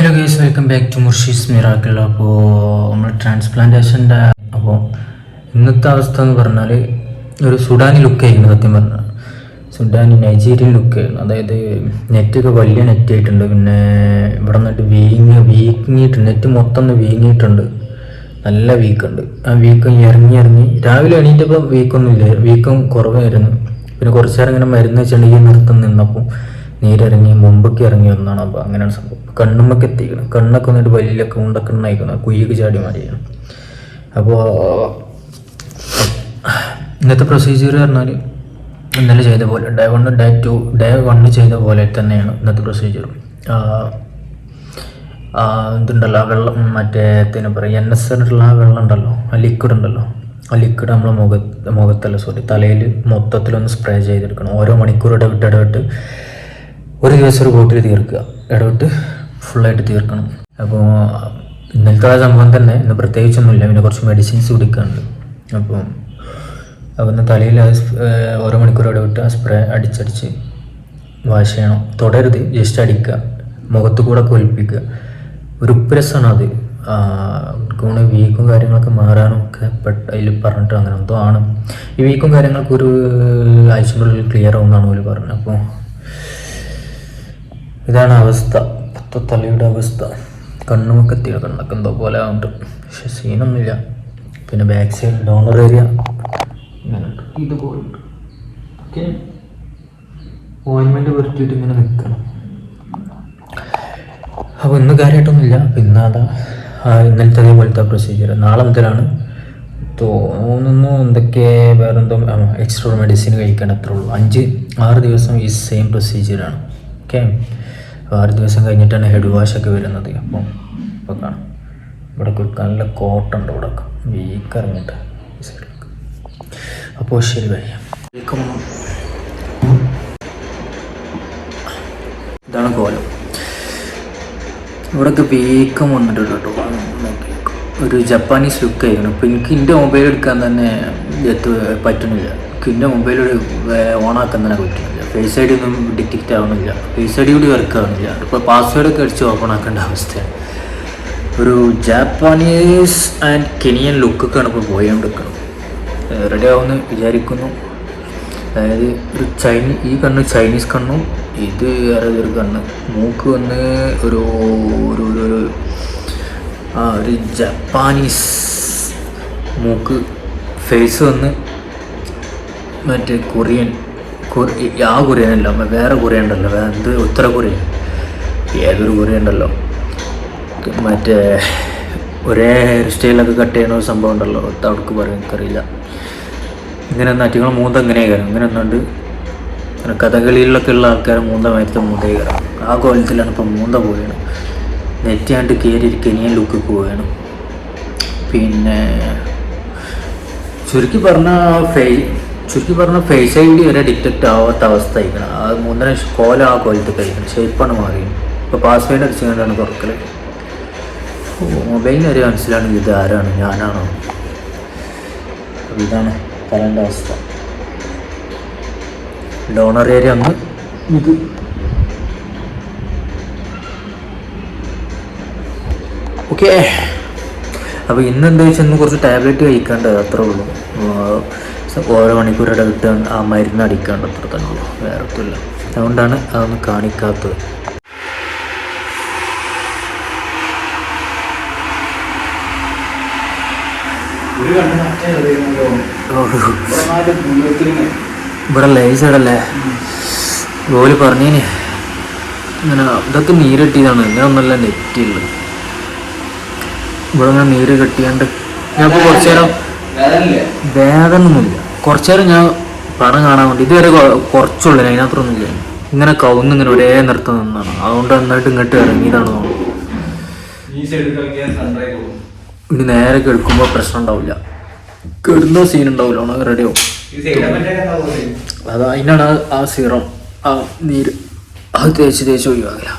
Hello guys welcome back to Murshi's miracle അപ്പോൾ നമ്മൾ ട്രാൻസ്പ്ലാന്റേഷന്റെ അപ്പോൾ ഇന്നത്തെ അവസ്ഥ എന്ന് പറഞ്ഞാൽ ഒരു സുഡാനി ലുക്ക് ആയിരുന്നു സത്യം പറഞ്ഞാൽ സുഡാനി നൈജീരിയൻ ലുക്ക് ആയിരുന്നു. അതായത് നെറ്റൊക്കെ വലിയ നെറ്റ് ആയിട്ടുണ്ട്. പിന്നെ ഇവിടെ നിന്നിട്ട് വീങ്ങി വീങ്ങിയിട്ടുണ്ട്. നെറ്റ് മൊത്തം ഒന്ന് വീങ്ങിയിട്ടുണ്ട്. നല്ല വീക്കുണ്ട് ആ വീക്കം ഇറങ്ങി ഇറങ്ങി. രാവിലെ എണീറ്റപ്പോൾ വീക്കൊന്നും ഇല്ല. വീക്കം കുറവായിരുന്നു. പിന്നെ കുറച്ച് നേരം ഇങ്ങനെ മരുന്ന് വെച്ചിട്ടുണ്ടെങ്കിൽ നിർത്തം നിന്നപ്പോൾ നീരിറങ്ങി മുമ്പൊക്കെ ഇറങ്ങി വന്നാണ് അപ്പോൾ അങ്ങനെയാണ് സംഭവം. കണ്ണുമ്മൊക്കെ എത്തിക്കണം. കണ്ണൊക്കെ വന്നിട്ട് വലിയ കുണ്ടൊക്കെ ഉണ്ടായിക്കണം. കുയ്യൊക്കെ ചാടി മാറിയാണ്. അപ്പോൾ ഇന്നത്തെ പ്രൊസീജിയർ പറഞ്ഞാൽ ഇന്നലെ ചെയ്ത പോലെ day one day two day one ചെയ്ത പോലെ തന്നെയാണ് ഇന്നത്തെ പ്രൊസീജിയർ ഇതുണ്ടല്ലോ ആ വെള്ളം മറ്റേ എത്തിനെ പറയാം എൻ എസ് എന്നിട്ടുള്ള ആ വെള്ളം ഉണ്ടല്ലോ ആ ലിക്വിഡ് ഉണ്ടല്ലോ ആ ലിക്വിഡ് നമ്മളെ മുഖ മുഖത്തല്ല സോറി തലയിൽ മൊത്തത്തിലൊന്ന് സ്പ്രേ ചെയ്തെടുക്കണം. ഓരോ മണിക്കൂർ ഇടവിട്ട് ഇടവിട്ട് ഒരു ദിവസം ഒരു ബോട്ടിൽ തീർക്കുക. ഇടവിട്ട് ഫുള്ളായിട്ട് തീർക്കണം. അപ്പോൾ ഇന്നലത്തെ ആ സംഭവം തന്നെ. ഇന്ന് പ്രത്യേകിച്ചൊന്നുമില്ല. പിന്നെ കുറച്ച് മെഡിസിൻസ് കുടിക്കാനുണ്ട്. അപ്പം അപ്പം തലയിൽ ഓരോ മണിക്കൂർ ഇടവിട്ട് ആ സ്പ്രേ അടിച്ചടിച്ച് വാഷ് ചെയ്യണം. തുടരുത്. ജസ്റ്റ് അടിക്കുക. മുഖത്ത് കൂടെ കൊലിപ്പിക്കുക ഒരു ഉപ്പുരസമാണ് അത്. ഗുണ വീക്കും കാര്യങ്ങളൊക്കെ മാറാനും ഒക്കെ പെട്ട അതിൽ പറഞ്ഞിട്ട് അങ്ങനെ എന്തോ ആണ്. ഈ വീക്കും കാര്യങ്ങളൊക്കെ ഒരു ആഴ്ചക്കുള്ളിൽ ക്ലിയർ ആവുമെന്നാണ് അവർ പറഞ്ഞത്. അപ്പോൾ ഇതാണ് അവസ്ഥ. പത്ത തലയുടെ അവസ്ഥ. കണ്ണുമൊക്കെ എത്തിയ കണ്ണൊക്കെ എന്തോ പോലെ ആവുന്നുണ്ട്. പക്ഷെ സീനൊന്നുമില്ല പിന്നെ ബാക്ക് സൈഡ് ഡോണർ ഏരിയ ഇതുപോലെ ഓക്കെ. ഓയിൻമെന്റ് വരുത്തിയിട്ട് ഇങ്ങനെ നിൽക്കണം. അപ്പോൾ ഇന്ന് കാര്യമായിട്ടൊന്നുമില്ല. പിന്നെ അതാ ഇന്നലത്തെ അതേപോലത്തെ പ്രൊസീജിയർ നാളെ മുതലാണ് തോന്നുന്നു എന്തൊക്കെ വേറെന്തോ എക്സ്ട്രോ മെഡിസിൻ കഴിക്കാൻ അത്രേ ഉള്ളൂ. അഞ്ച് ആറ് ദിവസം ഈ സെയിം പ്രൊസീജിയറാണ് ഓക്കെ. ആറ് ദിവസം കഴിഞ്ഞിട്ടാണ് ഹെഡ് വാഷ് ഒക്കെ വരുന്നത്. അപ്പം ഇപ്പോൾ കാണാം. ഇവിടെ നല്ല കോട്ടുണ്ട് ഇവിടെ. വീക്ക് ഇറങ്ങിയിട്ട് ഈ സൈഡിലേക്ക് അപ്പോൾ ശരി വയ്യ ഇതാണ് കോലം ഇവിടെയൊക്കെ വീക്കം വന്നിട്ടുണ്ട് കേട്ടോ. നോക്കിയേക്കും. ഒരു ജപ്പാനീസ് ലുക്ക് ആയിരുന്നു. അപ്പോൾ എനിക്ക് എന്റെ മൊബൈൽ എടുക്കാൻ തന്നെ പറ്റുന്നില്ല. എനിക്ക് എന്റെ മൊബൈൽ ഓണാക്കാൻ തന്നെ പറ്റുന്നില്ല. ഫേസ് ഐ ഡി ഒന്നും ഡിറ്റക്റ്റ് ആവുന്നില്ല. ഫേസ് ഐ ഡി കൂടി വർക്ക് ആവുന്നില്ല. ഇപ്പോൾ പാസ്വേഡൊക്കെ അടിച്ച് ഓപ്പൺ ആക്കേണ്ട അവസ്ഥയാണ്. ഒരു ജാപ്പാനീസ് ആൻഡ് കെനിയൻ ലുക്കൊക്കെയാണ് ഇപ്പോൾ പോയോണ്ടിരിക്കുന്നത്. റെഡി ആവുമെന്ന് വിചാരിക്കുന്നു. അതായത് ഒരു ചൈനീ ഈ കണ്ണ് ചൈനീസ് കണ്ണും ഇത് വേറെ ഒരു കണ്ണ്. മൂക്ക് വന്ന് ഒരു ഒരു ഒരു ആ ഒരു ജപ്പാനീസ് മൂക്ക് ഫേസ് വന്ന് മറ്റേ കൊറിയൻ കൊറി- ആ കൊറിയൻ അല്ല വേറെ കൊറിയൻ ഉണ്ടല്ലോ എന്ത് ഉത്തര കൊറിയൻ ഏതൊരു കൊറിയൻ ഉണ്ടല്ലോ മറ്റേ ഒരേ ഹെയർ സ്റ്റൈലൊക്കെ കട്ട് ചെയ്യണ ഒരു സംഭവം ഉണ്ടല്ലോ അവർക്ക് അവിടേക്ക് പറയും എനിക്കറിയില്ല. ഇങ്ങനെ അറ്റങ്ങൾ മൂന്ത ഇങ്ങനെ കയറും ഇങ്ങനെ ഒന്നുണ്ട് കഥകളിയിലൊക്കെ ഉള്ള ആൾക്കാർ മൂന്ത മയത്ത് മൂന്തേ കയറാം ആ കോലത്തിലാണ് ഇപ്പം മൂന്ത പോവുകയാണ് നെറ്റാണ്ട് കയറി ഒരു കെനിയൻ ലുക്ക് പോവുകയാണ് പിന്നെ ചുരുക്കി പറഞ്ഞ ഫേ ചുരുക്കി പറഞ്ഞ ഫേസ് ഐ ഡി വരെ ഡിറ്റക്റ്റ് ആവാത്ത അവസ്ഥ ആയിരിക്കണം ആ മൂന്നര കോല ആ കോലത്ത് കഴിക്കണം ഷേപ്പാണ് മാറി ഇപ്പോൾ പാസ്വേഡ് അടിച്ചുകൊണ്ടാണ് തുറക്കൽ മൊബൈലിന് ഒരു മനസ്സിലാണ് ഇത് ആരാണ് ഞാനാണോ? ഇതാണ് കരണ്ട അവസ്ഥ. ഡോണർ ഏരിയ ഒന്ന് ഇത് ഓക്കെ. അപ്പോൾ ഇന്ന് എന്താ വെച്ചാൽ ഇന്ന് കുറച്ച് ടാബ്ലറ്റ് കഴിക്കേണ്ടത് അത്രേ ഉള്ളൂ. ഓരോ മണിക്കൂർ ഇടവിട്ട് ആ മരുന്ന് അടിക്കേണ്ട അത്ര തന്നെ ഉള്ളൂ. വേറെ ഒന്നുമില്ല അതുകൊണ്ടാണ് അതൊന്നും കാണിക്കാത്തത്. ഇവിടെ ലൈസൈഡല്ലേ ഗോലി പറഞ്ഞേനെ. ഇങ്ങനെ ഇതൊക്കെ നീരിട്ടിയതാണ്. ഇങ്ങനെ ഒന്നല്ല നെറ്റുള്ളത്. ഇവിടെ ഇങ്ങനെ നീര് കെട്ടിയാണ്ട് ഞാൻ കുറച്ചു നേരം വേദനൊന്നുമില്ല കുറച്ചു നേരം ഞാൻ പടം കാണാൻ വേണ്ടി ഇതുവരെ കുറച്ചുള്ളു. അതിനകത്തൊന്നും അതിനകത്തൊന്നുമില്ല ഇങ്ങനെ കൗന്ന് ഇങ്ങനെ ഒരേ നിർത്തം നിന്നാണ്. അതുകൊണ്ട് നന്നായിട്ട് ഇങ്ങോട്ട് ഇറങ്ങിയതാണ്. ഇനി നേരെ കെടുക്കുമ്പോൾ പ്രശ്നം ഉണ്ടാവില്ല. കെടുന്ന സീൻ ഉണ്ടാവില്ല. റെഡി ആവും. അത് അതിനാണ് ആ- സീറോ ആ നീര്. അത് തേച്ച് തേച്ച് ഒഴിവാക്കില്ല